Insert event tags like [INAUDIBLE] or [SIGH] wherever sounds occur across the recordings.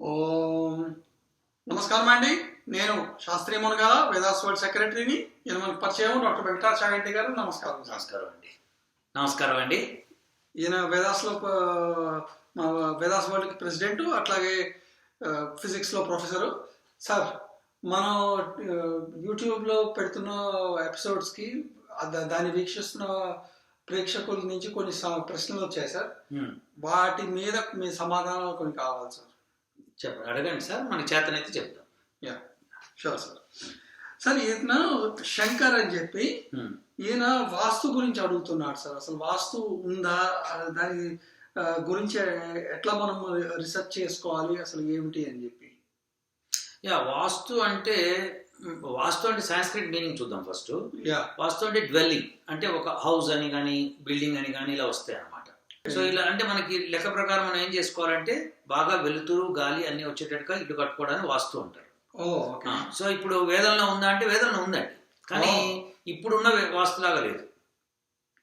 ఓం. నమస్కారం అండి. నేను శాస్త్రీయ మునగాల వేదాస్ వరల్డ్ సెక్రటరీని ఈయన మనకు పరిచయం డాక్టర్ వెంకటాచాగంటి గారు. నమస్కారం. నమస్కారం అండి. నమస్కారం అండి. ఈయన వేదాస్లో మా వేదాస్ వరల్డ్కి ప్రెసిడెంట్ అట్లాగే ఫిజిక్స్లో ప్రొఫెసరు. సార్ మనం యూట్యూబ్లో పెడుతున్న ఎపిసోడ్స్కి దాన్ని వీక్షిస్తున్న ప్రేక్షకుల నుంచి కొన్ని ప్రశ్నలు వచ్చాయి సార్. వాటి మీద మీ సమాధానాలు కొన్ని కావాలి సార్. చెప్పండి అడగండి సార్ మన చేతనైతే చెప్తాం. యా షూర్ సార్ సార్ ఈయన శంకర్ అని చెప్పి ఈయన వాస్తు గురించి అడుగుతున్నాడు సార్. అసలు వాస్తు ఉందా? దాని గురించి ఎట్లా మనం రీసెర్చ్ చేసుకోవాలి? అసలు ఏమిటి అని చెప్పి. యా వాస్తు అంటే వాస్తు అంటే సాంస్క్రిట్ మీనింగ్ చూద్దాం ఫస్ట్. యా. వాస్తు అంటే డ్వెల్లింగ్. అంటే ఒక హౌస్ అని కానీ బిల్డింగ్ అని కానీ ఇలా వస్తాయి అన్నమాట సో ఇలా అంటే మనకి లెక్క ప్రకారం మనం ఏం చేసుకోవాలంటే బాగా వెలుతురు గాలి అన్ని వచ్చేటట్టుగా ఇల్లు కట్టుకోవడానికి వాస్తు ఆ, సో ఇప్పుడు వేదంలో ఉందా అంటే వేదంలో ఉందండి. కానీ. ఇప్పుడున్న వాస్తులాగా లేదు.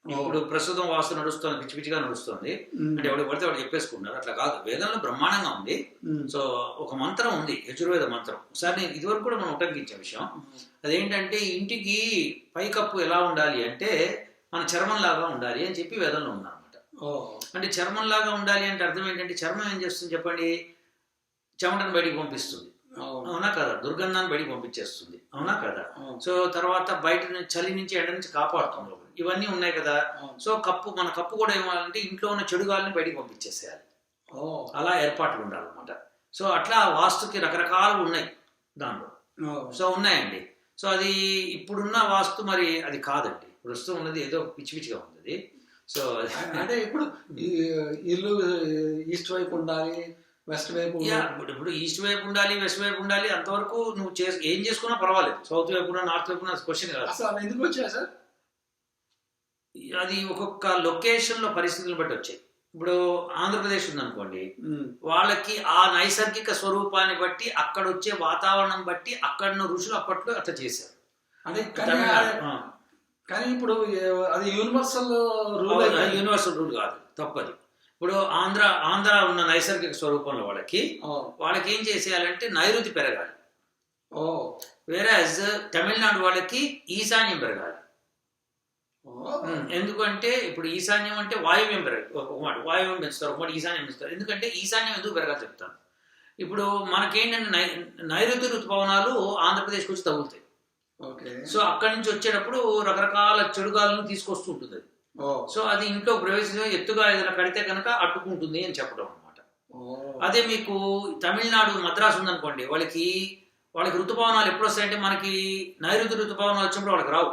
ఇప్పుడు ప్రస్తుతం వాస్తు నడుస్తుంది పిచ్చి పిచ్చిగా నడుస్తుంది. అంటే ఎవడు పడితే వాడు చెప్పేసుకుంటున్నారు. అట్లా కాదు. వేదంలో బ్రహ్మాండంగా ఉంది. సో ఒక మంత్రం ఉంది యజుర్వేద మంత్రం. ఒకసారి నేను ఇదివరకు కూడా మనం ఉటంకించే విషయం. అదేంటంటే ఇంటికి పైకప్పు ఎలా ఉండాలి అంటే మన చర్మం లాగా ఉండాలి అని చెప్పి వేదంలో ఓ అంటే చర్మం లాగా ఉండాలి అంటే అర్థం ఏంటంటే చర్మం ఏం చేస్తుంది చెప్పండి? చెమటను బయటికి పంపిస్తుంది. అవును, కదా? దుర్గంధాన్ని బయటికి పంపించేస్తుంది. అవునా కదా? సో తర్వాత బయట చలి నుంచి ఎండ నుంచి కాపాడుతుంది. ఇవన్నీ ఉన్నాయి కదా. సో కప్పు మన కప్పు కూడా ఏమాలంటే ఇంట్లో ఉన్న చెడు గాలిని బయటికి పంపించేసేయాలి. ఓ. అలా ఏర్పాట్లు ఉండాలన్నమాట. సో అట్లా వాస్తుకి రకరకాలు ఉన్నాయి దానిలో ఓ, సో ఉన్నాయండి. సో అది ఇప్పుడున్న వాస్తు మరి అది కాదండి. ప్రస్తుతం ఉన్నది ఏదో పిచ్చి పిచ్చిగా ఉంది సో [LAUGHS] అంటే ఇప్పుడు ఇల్లు ఈస్ట్ వైపు ఉండాలి వెస్ట్ వైపు ఇప్పుడు ఈస్ట్ వైపు ఉండాలి వెస్ట్ వైపు ఉండాలి అంతవరకు నువ్వు చేసి ఏం చేసుకున్నా పర్వాలేదు. సౌత్ వైపు నార్త్ వైపు క్వశ్చన్ కాదు. అసలు ఎందుకు వచ్చాయి సార్? అది ఒక్కొక్క లొకేషన్లో పరిస్థితులను బట్టి వచ్చాయి. ఇప్పుడు ఆంధ్రప్రదేశ్ ఉందనుకోండి వాళ్ళకి ఆ నైసర్గిక స్వరూపాన్ని బట్టి అక్కడ వచ్చే వాతావరణం బట్టి అక్కడ ఋషులు అప్పట్లో అట్లా చేశారు. అది-. కానీ ఇప్పుడు అది యూనివర్సల్ రూల్ యూనివర్సల్ రూల్ కాదు. తప్పది. ఇప్పుడు ఆంధ్ర ఆంధ్ర ఉన్న నైసర్గిక స్వరూపంలో వాళ్ళకి వాళ్ళకి ఏం చేసేయాలంటే నైరుతి పెరగాలి. ఓ. వేరాజ్ తమిళనాడు వాళ్ళకి ఈశాన్యం పెరగాలి. ఎందుకంటే ఇప్పుడు ఈశాన్యం అంటే వాయువ్యం మాట వాయువ్యం పెంచుతారు ఒక మాట ఈశాన్యం పెంచుతారు. ఎందుకంటే ఈశాన్యం ఎందుకు పెరగాలి చెప్తాను. ఇప్పుడు మనకేంటంటే నై నైరుతి ఋతుపవనాలు ఆంధ్రప్రదేశ్కి వచ్చి తగులుతాయి. సో అక్కడి నుంచి వచ్చేటప్పుడు రకరకాల చెడుగాలను తీసుకొస్తూ ఉంటుంది. అది సో అది ఇంట్లో ప్రవేశించడం ఎత్తుగా ఏదైనా కడితే కనుక అడ్డుకుంటుంది అని చెప్పడం అనమాట అదే మీకు తమిళనాడు మద్రాసు ఉందనుకోండి వాళ్ళకి వాళ్ళకి ఋతుపవనాలు ఎప్పుడు వస్తాయంటే మనకి నైరుతి ఋతుపవనాలు వచ్చినప్పుడు వాళ్ళకి రావు.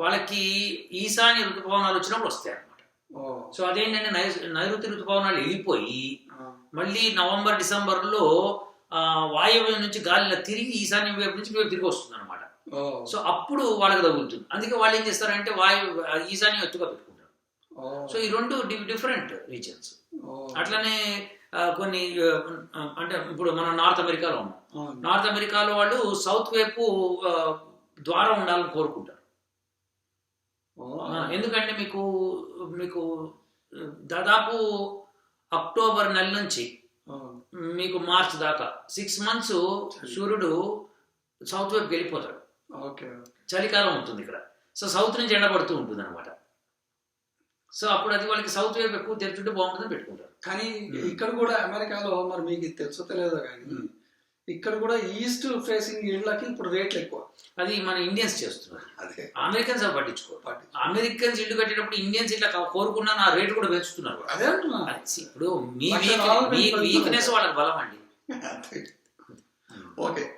వాళ్ళకి ఈశాన్య ఋతుపవనాలు వచ్చినప్పుడు వస్తాయి అనమాట సో అదేంటంటే నైరుతి ఋతుపవనాలు వెళ్ళిపోయి మళ్ళీ నవంబర్ డిసెంబర్లో ఆ, వాయువ్యం నుంచి గాలి ఇలా తిరిగి ఈశాన్యం వైపు నుంచి వైపు తిరిగి వస్తుంది అనమాట సో అప్పుడు వాళ్ళకి తగులుతుంది. అందుకే వాళ్ళు ఏం చేస్తారంటే వాయు ఈశాన్యం ఎత్తుగా పెట్టుకుంటారు. ఓ సో ఈ రెండు డిఫరెంట్ రీజన్స్ ఓ అట్లనే కొన్ని అంటే ఇప్పుడు మనం నార్త్ అమెరికాలో ఉన్నాం. నార్త్ అమెరికాలో వాళ్ళు సౌత్ వైపు ద్వారం ఉండాలని కోరుకుంటారు. ఎందుకంటే మీకు మీకు దాదాపు అక్టోబర్ నెల నుంచి మీకు మార్చ్ దాకా సిక్స్ మంత్స్ సూర్యుడు సౌత్ వైపు వెళ్ళిపోతాడు. చలికాలం ఉంటుంది ఇక్కడ. సో సౌత్ నుంచి ఎండబడుతూ ఉంటుంది అనమాట సో అప్పుడు అది వాళ్ళకి సౌత్ వైపు ఎక్కువ తెరుచుంటే బాగుంటుందని పెట్టుకుంటారు. కానీ ఇక్కడ కూడా అమెరికాలో మరి మీకు తెలుసో తెలియదో కానీ ఇక్కడ కూడా ఈస్ట్ ఫేసింగ్ ఇళ్ళకి ఇప్పుడు రేట్లు ఎక్కువ. అది మన ఇండియన్స్ చేస్తున్నారు. అదే. అమెరికన్స్ అవి పట్టించుకోరు. పాటి అమెరికన్స్ ఇల్లు కట్టేటప్పుడు ఇండియన్స్ ఇట్లా కోరుకున్నా నా రేటు కూడా పెంచుతున్నారు అదే ఇప్పుడు మీ. వీక్నెస్ వాళ్ళకి బలం అండి. ఓకే. ఆ,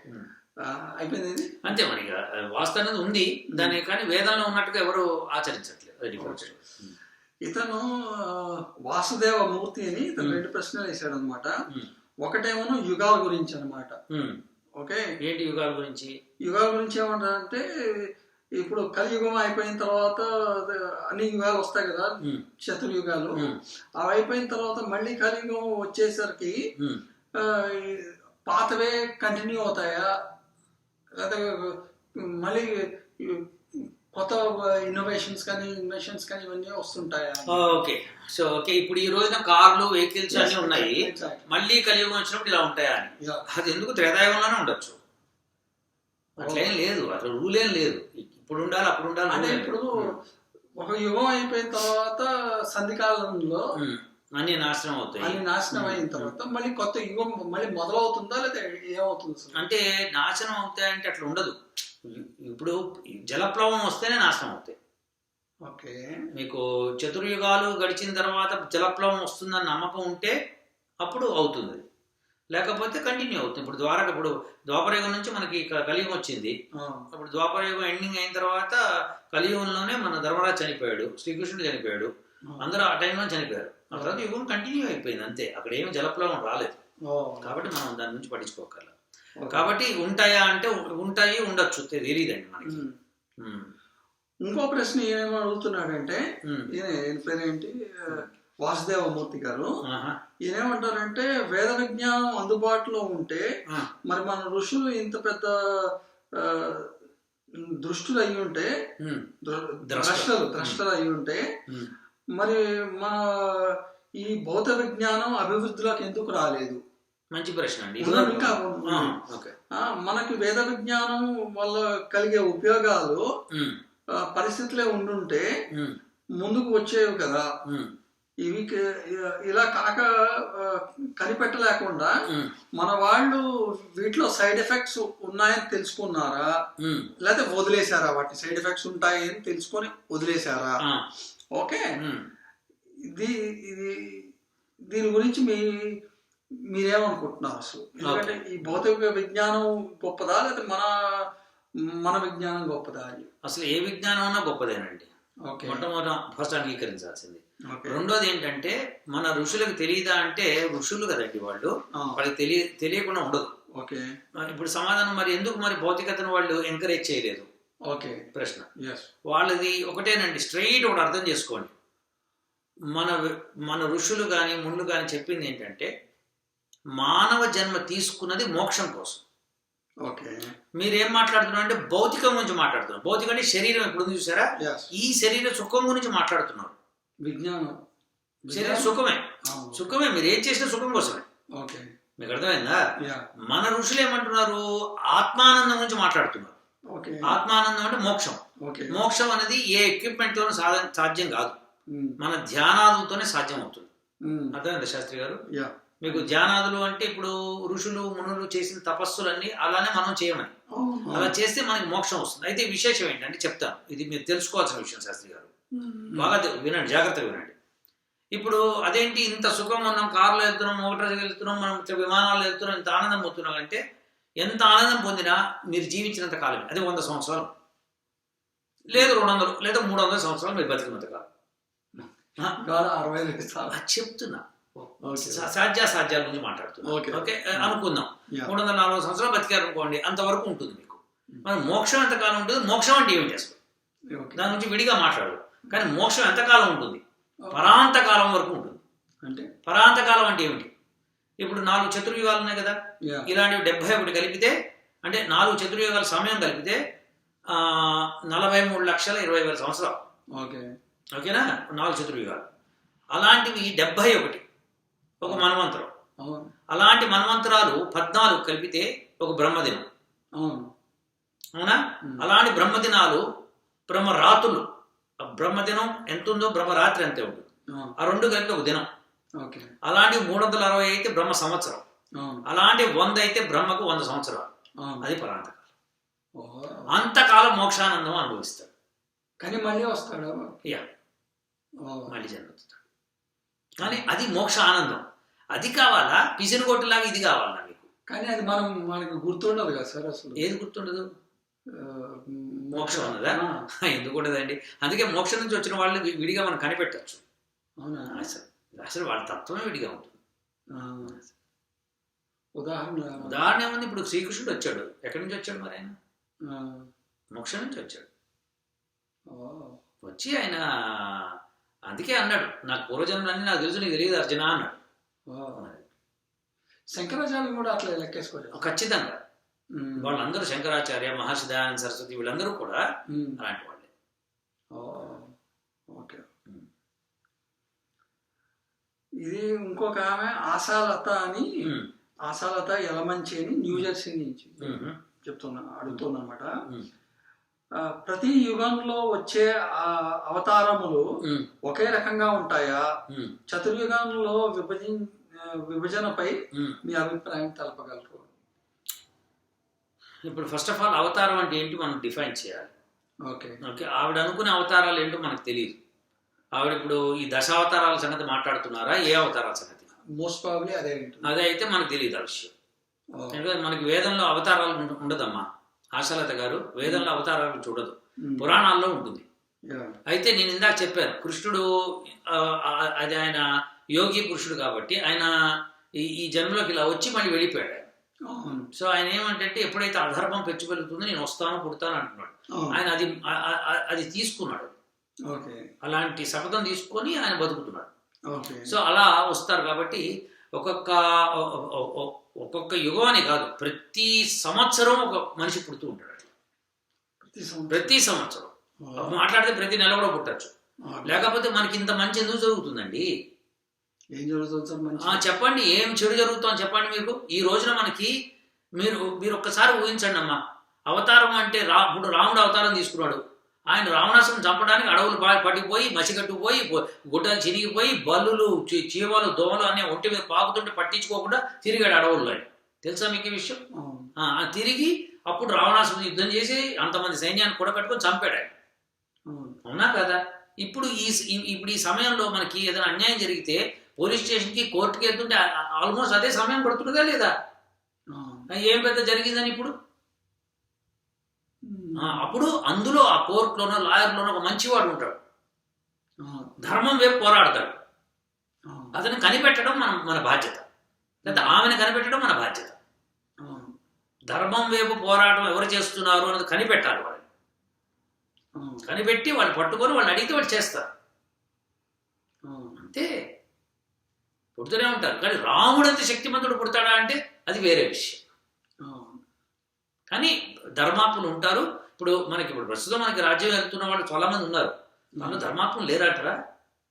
అయిపోయింది ఇది అంతే మరి ఇక వాస్తు అనేది ఉంది దాని కానీ వేదంలో ఉన్నట్టుగా ఎవరు ఆచరించట్లేదు. ఇతను వాసుదేవ మూర్తి అని ఇతను. రెండు ప్రశ్నలు వేసాడు అనమాట. ఒకటేమో యుగాల గురించి అన్నమాట ఉమ్. ఓకే ఏంటి యుగాల గురించి యుగాల గురించి ఏమంటారంటే ఇప్పుడు కలియుగం అయిపోయిన తర్వాత అన్ని యుగాలు వస్తాయి కదా. చతుర్యుగాలు. అవి అయిపోయిన తర్వాత మళ్ళీ కలియుగం వచ్చేసరికి పాతవే కంటిన్యూ అవుతాయా మళ్ళీ కొత్త ఇన్నోవేషన్స్ కానీ ఇన్వెషన్స్ కానీ ఇవన్నీ వస్తుంటాయా? ఓకే. సో ఓకే ఇప్పుడు ఈ రోజున కార్లు వెహికల్స్ అన్ని ఉన్నాయి. మళ్ళీ కలియుగం వచ్చినప్పుడు ఇలా ఉంటాయా అని. అది ఎందుకు త్రేతాయుగంలోనే ఉండొచ్చు? అట్లేం లేదు. అసలు రూల్ ఏం లేదు. ఇప్పుడు ఉండాలి అప్పుడు ఉండాలి అంటే ఇప్పుడు లేదు. ఒక యుగం అయిపోయిన తర్వాత సంధికాలంలో ఉమ్. అన్ని నాశనం అవుతాయి. అన్ని నాశనం అయిన తర్వాత మళ్ళీ కొత్త యుగం మళ్ళీ మొదలవుతుందా లేదా ఏమవుతుంది అంటే నాశనం అవుతాయంటే అట్లా ఉండదు. ఇప్పుడు జలప్లవం వస్తేనే నాశనం అవుతాయి. ఓకే. మీకు చతుర్యుగాలు గడిచిన తర్వాత జలప్లవం వస్తుందని నమ్మకం ఉంటే అప్పుడు అవుతుంది. లేకపోతే కంటిన్యూ అవుతుంది. ఇప్పుడు ద్వారక ఇప్పుడు ద్వాపరయుగం నుంచి మనకి కలియుగం వచ్చింది. అప్పుడు ద్వాపరయుగం ఎండింగ్ అయిన తర్వాత కలియుగంలోనే మన ధర్మరాజు చనిపోయాడు. శ్రీకృష్ణుడు చనిపోయాడు. అందరూ ఆ టైంలో చనిపోయారు. ఆ తర్వాత యుగం కంటిన్యూ అయిపోయింది అంతే. అక్కడ ఏమి జలప్లవం రాలేదు. కాబట్టి మనం దాని నుంచి పట్టించుకోగలం. కాబట్టి ఉంటాయా అంటే ఉంటాయి ఉండొచ్చు. తెలియదండి మనకి. ఇంకో ప్రశ్న ఈయన అడుగుతున్నాడంటే ఈయన పేరేంటి? వాసుదేవమూర్తి గారు. ఏమంటారంటే వేద విజ్ఞానం అందుబాటులో ఉంటే మరి మన ఋషులు ఇంత పెద్ద దృష్టులు అయి ఉంటే ద్రష్టలు. ద్రష్టలు అయి ఉంటే. మరి మన ఈ భౌత విజ్ఞానం అభివృద్ధిలోకి ఎందుకు రాలేదు? మంచి ప్రశ్న అండి. ఇంకా ఓకే. మనకి వేద విజ్ఞానం వల్ల కలిగే ఉపయోగాలు పరిస్థితులే ఉండుంటే ముందుకు వచ్చేవి కదా. ఇవి ఇలా కాక కనిపెట్టలేకుండా మన వాళ్ళు వీటిలో సైడ్ ఎఫెక్ట్స్ ఉన్నాయని తెలుసుకున్నారా? లేకపోతే వదిలేశారా వాటి సైడ్ ఎఫెక్ట్స్ ఉంటాయని తెలుసుకొని వదిలేశారా? ఓకే. ఇది ఇది దీని గురించి మీ మీరేమనుకుంటున్నారు అసలు? ఎందుకంటే ఈ భౌతిక విజ్ఞానం గొప్పదా లేదా మన మన విజ్ఞానం గొప్పదా? అని అసలు ఏ విజ్ఞానం అన్నా గొప్పదేనండి. మొట్టమొదట ఫస్ట్ అంగీకరించాల్సింది. రెండోది ఏంటంటే మన ఋషులకు తెలియదా అంటే ఋషులు కదండి వాళ్ళు. వాళ్ళకి తెలియ తెలియకుండా ఉండదు. ఓకే. ఇప్పుడు సమాధానం మరి ఎందుకు మరి భౌతికతను వాళ్ళు ఎంకరేజ్ చేయలేదు? ఓకే ప్రశ్న. వాళ్ళది ఒకటేనండి స్ట్రైట్ ఒకటి అర్థం చేసుకోండి. మన మన ఋషులు కానీ ముళ్ళు కానీ చెప్పింది ఏంటంటే మానవ జన్మ తీసుకున్నది మోక్షం కోసం. ఓకే. మీరేం మాట్లాడుతున్నారు అంటే భౌతికం గురించి మాట్లాడుతున్నారు. భౌతికం అంటే శరీరం ఇప్పుడు ఉంది చూసారా? ఈ శరీర సుఖం గురించి మాట్లాడుతున్నారు. విజ్ఞానం. శరీర సుఖమే. సుఖమే మీరు ఏం చేసినా సుఖం కోసమే. ఓకే. మీకు అర్థమైందా? మన ఋషులు ఏమంటున్నారు? ఆత్మానందం గురించి మాట్లాడుతున్నారు. ఆత్మానందం అంటే మోక్షం. మోక్షం అనేది ఏ ఎక్విప్మెంట్ తోనూ సాధ సాధ్యం కాదు. మన ధ్యానాదులతోనే సాధ్యం అవుతుంది అర్థమైందా శాస్త్రి గారు? మీకు ధ్యానాదులు అంటే ఇప్పుడు ఋషులు మునులు చేసిన తపస్సులన్నీ అలానే మనం చేయమని. అలా చేస్తే మనకి మోక్షం వస్తుంది. అయితే విశేషం ఏంటంటే చెప్తాను. ఇది మీరు తెలుసుకోవాల్సిన విషయం శాస్త్రి గారు. బాగా వినండి జాగ్రత్తగా వినండి. ఇప్పుడు అదేంటి ఇంత సుఖం మనం కారులో వెళ్తున్నాం మోటార్ వెళ్తున్నాం మనం విమానాల్లో వెళ్తున్నాం ఇంత ఆనందం పొందుతున్నాం అంటే ఎంత ఆనందం పొందినా మీరు జీవించినంత కాలం అదే వంద సంవత్సరాలు. లేదు రెండు వందలు లేదా మూడు వందల సంవత్సరాలు మీరు బతికినంత కాలం. అరవై చెప్తున్నా. సాధ్యాసాధ్యాల గురించి మాట్లాడుతున్నాం. ఓకే. అనుకుందాం. మూడు వందల నలభై సంవత్సరాలు బతికారు అనుకోండి అంతవరకు ఉంటుంది మీకు. మరి మోక్షం ఎంతకాలం ఉంటుంది? మోక్షం అంటే ఏమిటి అసలు. దాని గురించి విడిగా మాట్లాడు. కానీ మోక్షం ఎంతకాలం ఉంటుంది? పరాంత కాలం వరకు ఉంటుంది. అంటే? పరాంత కాలం అంటే ఏమిటి? ఇప్పుడు నాలుగు చతుర్యుగాలు ఉన్నాయి కదా? ఇలాంటివి డెబ్బై ఒకటి కలిపితే అంటే నాలుగు చతుర్యుగాల సమయం కలిపితే నలభై మూడు లక్షల ఇరవై వేల సంవత్సరాలు. ఓకే. ఓకేనా? నాలుగు చతుర్యుగాలు అలాంటివి డెబ్బై ఒకటి ఒక మన్వంతరం. అవును అలాంటి మన్వంతరాలు పద్నాలుగు కలిపితే ఒక బ్రహ్మదినం. అవును అవునా? ఉమ్. అలాంటి బ్రహ్మదినాలు బ్రహ్మరాత్రులు బ్రహ్మదినం ఎంత ఉందో బ్రహ్మరాత్రి అంతే ఉంటుంది. ఆ రెండు కలిపి ఒక దినం. అలాంటి మూడు వందల అరవై అయితే బ్రహ్మ సంవత్సరం. అలాంటి వంద అయితే బ్రహ్మకు వంద సంవత్సరాలు. అది పరాంతకాలం. అంతకాలం మోక్షానందం అనుభవిస్తాడు. కానీ మళ్ళీ వస్తాడు? యా. మళ్ళీ జన్మెత్తుతాడు కానీ అది మోక్ష ఆనందం అది కావాలా? పిసినుగొట్టులాగా ఇది కావాలా మీకు? కానీ అది మనం మనకి గుర్తుండదు కదా సార్ అసలు? ఏది గుర్తుండదు? మోక్షం ఉన్నదా? [LAUGHS] ఎందుకు ఉండదండి? అందుకే మోక్షం నుంచి వచ్చిన వాళ్ళని విడిగా మనం కనిపెట్టచ్చు. అవునా? అసలు అసలు వాళ్ళ తత్వమే విడిగా ఉంటుంది. ఉదాహరణ ఉదాహరణ ఏముంది? ఇప్పుడు శ్రీకృష్ణుడు వచ్చాడు. ఎక్కడి నుంచి వచ్చాడు మరి ఆయన? మోక్షం నుంచి వచ్చాడు. ఓ. వచ్చి ఆయన అందుకే అన్నాడు నాకు పూర్వజన్మలన్నీ నాకు తెలుసు నీకు తెలియదు అర్జున అన్నాడు. ఓ. శంకరాచార్య కూడా అట్లా లెక్కేసుకోలేదు ఖచ్చితంగా. వాళ్ళందరూ శంకరాచార్య మహర్షి దయానంద సరస్వతి వీళ్ళందరూ కూడా. అలాంటి వాళ్ళే ఓ, ఓకే ఇది ఇంకొక ఆమె ఆశాలత అని ఆశాలత యలమంచి అని న్యూ జెర్సీ నుంచి చెప్తున్నా అడుగుతున్నా అనమాట ప్రతి యుగంలో వచ్చే అవతారములు ఒకే రకంగా ఉంటాయా? చతుర్యుగంలో విభజన విభజనపై. మీ అభిప్రాయం తెలపగలరు. ఇప్పుడు ఫస్ట్ ఆఫ్ ఆల్ అవతారం అంటే ఏంటి మనం డిఫైన్ చేయాలి. ఓకే. ఓకే ఆవిడ అనుకునే అవతారాలు ఏంటో మనకు తెలియదు. ఆవిడ ఇప్పుడు ఈ దశావతారాల సంగతి మాట్లాడుతున్నారా? ఏ అవతారాల సంగతి? మోస్ట్ ప్రాబ్లీ అదే అదే అయితే మనకు తెలియదు ఆ విషయం. మనకి వేదంలో అవతారాలు ఉండ- ఉండదమ్మా. ఆశలత గారు వేదంలో అవతారాలు చూడదు. ఉమ్, పురాణాల్లో ఉంటుంది. అయితే నేను ఇందాక చెప్పాను కృష్ణుడు అది ఆయన యోగి పురుషుడు కాబట్టి ఆయన ఈ జన్మలోకి ఇలా వచ్చి మళ్ళీ వెళ్ళిపోయాడు. సో ఆయన ఏమంటే ఎప్పుడైతే అధర్మం పెచ్చుకెళ్తుందో నేను వస్తాను పుడతాను అంటున్నాడు. ఆయన అది అది తీసుకున్నాడు. అలాంటి శపథం తీసుకొని ఆయన బతుకుతున్నాడు. సో అలా వస్తారు కాబట్టి ఒక్కొక్క ఒక్కొక్క యుగం అని కాదు ప్రతి సంవత్సరం ఒక మనిషి పుడుతూ ఉంటాడు. ప్రతి సంవత్సరం. మాట్లాడితే ప్రతి నెల కూడా పుట్టచ్చు. లేకపోతే మనకి ఇంత మంచి ఎందుకు జరుగుతుందండి? ఏం జరుగుతుంది చెప్పండి ఏం చెడు జరుగుతుందో చెప్పండి మీకు. ఈ రోజున మనకి మీరు మీరు ఒక్కసారి ఊహించండి అమ్మా. అవతారం అంటే రా ఇప్పుడు రాముడు అవతారం తీసుకున్నాడు. ఆయన రావణాసుని చంపడానికి అడవులు పట్టిపోయి మసిగట్టుకుపోయి బొ- గుడ్డలు చినిగిపోయి బల్లులు చీమలు దోమలు అనే ఒంటి మీద పాకుతుంటే పట్టించుకోకుండా తిరిగాడు అడవుల్లో. తెలుసా మీకు ఈ విషయం? తిరిగి అప్పుడు రావణాసుని యుద్ధం చేసి అంతమంది సైన్యాన్ని కూడా కట్టుకొని చంపాడు ఆయన. అవును, కదా? ఇప్పుడు ఈ ఇప్పుడు ఈ సమయంలో మనకి ఏదైనా అన్యాయం జరిగితే పోలీస్ స్టేషన్కి కోర్టుకి వెళ్తుంటే ఆల్మోస్ట్ అదే సమయం పడుతున్నదా లేదా? ఏం పెద్ద జరిగిందని ఇప్పుడు? అప్పుడు అందులో ఆ కోర్టులోనో లాయర్లోనో ఒక మంచివాడు ఉంటాడు. ధర్మం వైపు పోరాడతాడు. అతను కనిపెట్టడం మన మన బాధ్యత. లేదా ఆమెను కనిపెట్టడం మన బాధ్యత. ధర్మం వైపు పోరాటం ఎవరు చేస్తున్నారు అన్నది కనిపెట్టాలి వాళ్ళు. కనిపెట్టి వాళ్ళు పట్టుకొని వాళ్ళు అడిగితే వాళ్ళు చేస్తారు. అంతే. పుడుతూనే ఉంటారు. కానీ రాముడంత శక్తిమంతుడు పుడతాడా అంటే అది వేరే విషయం. కానీ ధర్మాత్ములు ఉంటారు. ఇప్పుడు మనకి ఇప్పుడు ప్రస్తుతం మనకి రాజ్యం వెళ్తున్న వాళ్ళు చాలా మంది ఉన్నారు. వాళ్ళు ధర్మాత్ములు లేరాటరా?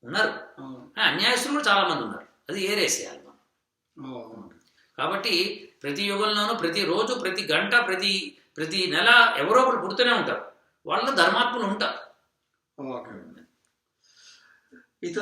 ఉన్నారు. అన్యాయస్తులు కూడా చాలా మంది ఉన్నారు. అది ఏరేసేయాలి మనం. కాబట్టి ప్రతి యుగంలోనూ ప్రతి రోజు ప్రతి గంట ప్రతి ప్రతి నెల ఎవరో ఒకరు పుడుతూనే ఉంటారు. వాళ్ళు ధర్మాత్ములు ఉంటారు.